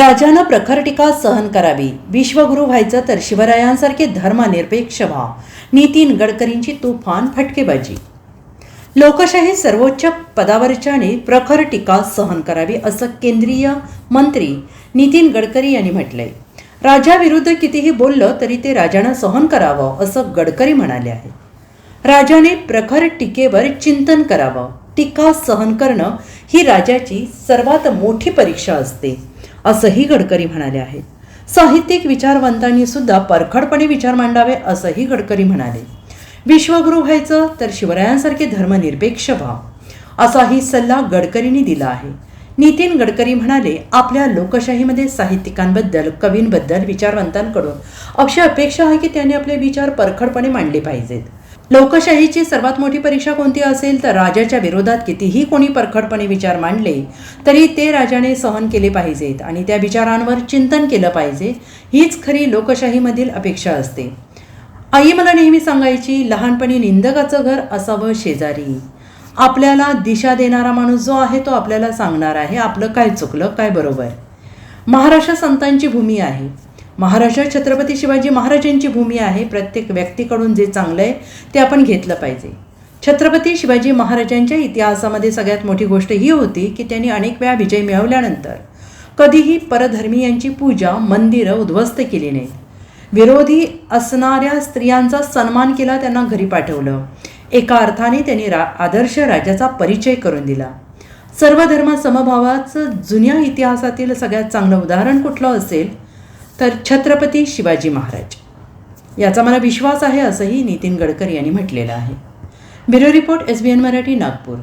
राजानं प्रखर टीका सहन करावी. विश्वगुरू व्हायचं तर शिवरायांसारखे धर्मनिरपेक्ष व्हा. नितीन गडकरींची तुफान फटकेबाजी. लोकशाही सर्वोच्च पदावरच्याने प्रखर टीका सहन करावी असं केंद्रीय मंत्री नितीन गडकरी यांनी म्हटलंय. राजाविरुद्ध कितीही बोललं तरी ते राजानं सहन करावं असं गडकरी म्हणाले आहे राजाने प्रखर टीकेवर चिंतन करावं. टीका सहन करणं ही राजाची सर्वात मोठी परीक्षा असते. असंही गडकरी म्हणाले आहेत. साहित्यिक विचारवंतांनी सुद्धा परखडपणे विचार मांडावे असंही गडकरी म्हणाले. विश्वगुरू व्हायचं तर शिवरायांसारखे धर्मनिरपेक्ष व्हा असाही सल्ला गडकरींनी दिला आहे. नितीन गडकरी म्हणाले आपल्या लोकशाहीमध्ये साहित्यिकांबद्दल कवींबद्दल विचारवंतांकडून अशी अपेक्षा आहे की त्यांनी आपले विचार परखडपणे मांडले पाहिजेत. लोकशाहीची सर्वात मोठी परीक्षा कोणती असेल? तर राजाच्या विरोधात कितीही कोणी परखडपणे विचार मांडले तरी ते राजाने सहन केले पाहिजेत आणि त्या विचारांवर चिंतन केलं पाहिजे. हीच खरी लोकशाहीमधील अपेक्षा असते. आई मला नेहमी सांगायची लहानपणी निंदकाचं घर असावं शेजारी. आपल्याला दिशा देणारा माणूस जो आहे तो आपल्याला सांगणार आहे आपलं काय चुकलं काय बरोबर. महाराष्ट्र संतांची भूमी आहे. महाराष्ट्र छत्रपती शिवाजी महाराजांची भूमी आहे प्रत्येक व्यक्तीकडून जे चांगलं आहे ते आपण घेतलं पाहिजे. छत्रपती शिवाजी महाराजांच्या इतिहासामध्ये सगळ्यात मोठी गोष्ट ही होती की त्यांनी अनेक वेळा विजय मिळवल्यानंतर कधीही परधर्मीयांची पूजा मंदिरं उद्ध्वस्त केली नाहीत. विरोधी असणाऱ्या स्त्रियांचा सन्मान केला त्यांना घरी पाठवलं. एका अर्थाने त्यांनी रा आदर्श राजाचा परिचय करून दिला. सर्व धर्म समभावाचं जुन्या इतिहासातील सगळ्यात चांगलं उदाहरण कुठलं असेल? तर छत्रपती शिवाजी महाराज. याचा मला विश्वास आहे असंही नितीन गडकरी यांनी म्हटलेलं आहे. Bureau report S B N Marathi Nagpur.